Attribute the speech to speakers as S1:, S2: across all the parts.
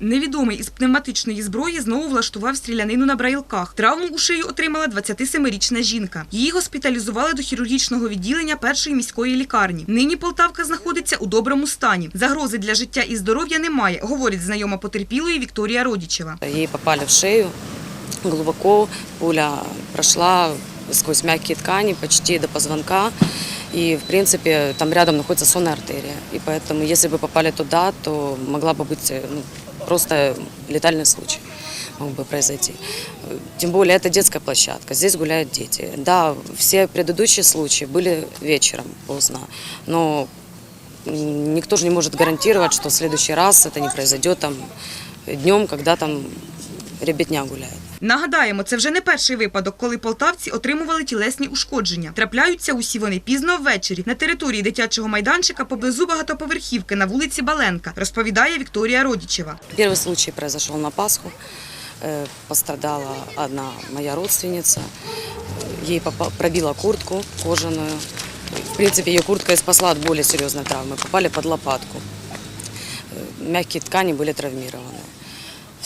S1: Невідомий із пневматичної зброї знову влаштував стрілянину на брайлках. Травму у шию отримала 27-річна жінка. Її госпіталізували до хірургічного відділення першої міської лікарні. Нині Полтавка знаходиться у доброму стані. Загрози для життя і здоров'я немає, говорить знайома потерпілої Вікторія Родічева.
S2: Ей попали в шею глубоко, пуля прошла сквозь мягкие ткани почти до позвонка. И, в принципе, там рядом находится сонная артерия. И поэтому, если бы попали туда, то могла бы быть э, ну, просто летальный случай мог бы произойти. Э, Тем более, это детская площадка, здесь гуляют дети. Да, все предыдущие случаи были вечером поздно, но м, никто же не может гарантировать, что в следующий раз это не произойдет там днем, когда там ребятня гуляет.
S1: Нагадаємо, це вже не перший випадок, коли полтавці отримували тілесні ушкодження. Трапляються усі вони пізно ввечері на території дитячого майданчика поблизу багатоповерхівки на вулиці Баленка, розповідає Вікторія Родічева.
S2: Первый случай произошел на Пасху. Э, Пострадала одна моя родственница. Ей попа- пробила куртку кожаную. В принципе, ее куртка и спасла от более серьезной травмы. Попали под лопатку. Э, Мягкие ткани были травмированы.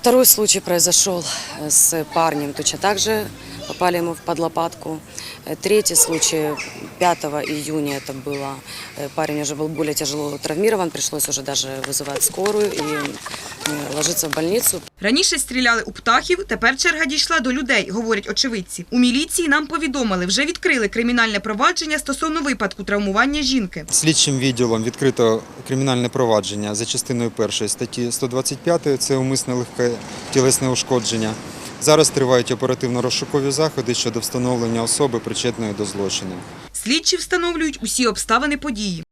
S2: Второй случай произошел э, с парнем, точно так же попали ему под лопатку. Э, Третий случай 5 июня это было. Э, Парень уже был более тяжело травмирован, пришлось уже даже вызывать скорую и э, ложиться в больницу.
S1: Раніше стріляли у птахів, тепер черга дійшла до людей, говорять очевидці. У міліції нам повідомили, вже відкрили кримінальне провадження стосовно випадку травмування жінки.
S3: Слідчим відділом відкрито кримінальне провадження за частиною першої статті 125 – це умисне легке тілесне ушкодження. Зараз тривають оперативно-розшукові заходи щодо встановлення особи, причетної до злочину.
S1: Слідчі встановлюють усі обставини події.